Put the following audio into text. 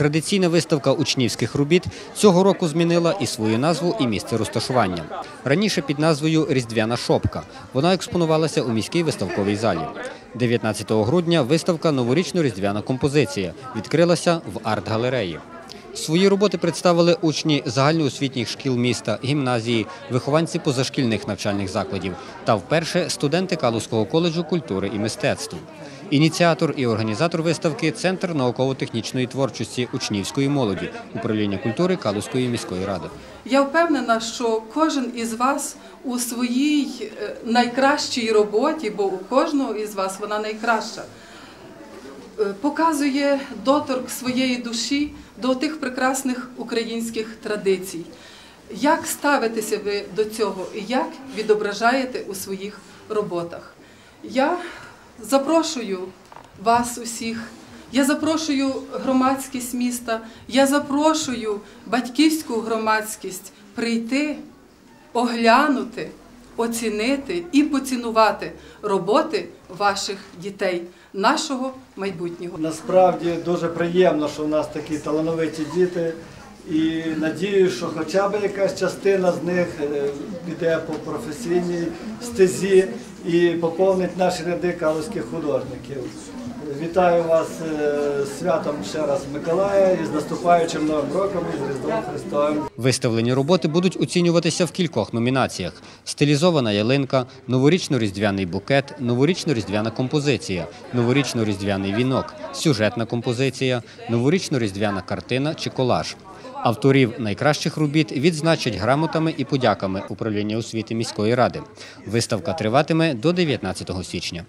Традиційна виставка учнівських робіт цього року змінила і свою назву, і місце розташування. Раніше під назвою Різдвяна шопка. Вона експонувалася у міській виставковій залі. 19 грудня виставка Новорічно-різдвяна композиція відкрилася в арт-галереї. Свої роботи представили учні загальноосвітніх шкіл міста, гімназії, вихованці позашкільних навчальних закладів та вперше студенти Калузького коледжу культури і мистецтв. Ініціатор і організатор виставки Центр науково-технічної творчості учнівської молоді управління культури Калузької міської ради. Я впевнена, що кожен із вас у своїй е, найкращій роботі, бо у кожного із вас вона найкраща, е, показує доторк своєї душі до тих прекрасних українських традицій. Як ставитеся ви до цього і як відображаєте у своїх роботах? Я запрошую вас усіх. Я запрошую громадськість міста, я запрошую батьківську громадськість прийти, оглянути, оцінити і поцінувати роботи ваших дітей, нашого майбутнього. Насправді дуже приємно, що в нас такі талановиті діти. І надію, що хоча б якась частина з них е, піде по професійній стезі і поповнить наші ряди калузьких художників. Вітаю вас е, з святом ще раз Миколая і з наступаючим Новим роком і з Різдвом Христовим. Виставлені роботи будуть оцінюватися в кількох номінаціях: стилізована ялинка, новорічно-різдвяний букет, новорічно-різдвяна композиція, новорічно-різдвяний вінок, сюжетна композиція, новорічно-різдвяна картина чи колаж. Авторів найкращих робіт відзначать грамотами і подяками управління освіти міської ради. Виставка триватиме до 19 січня.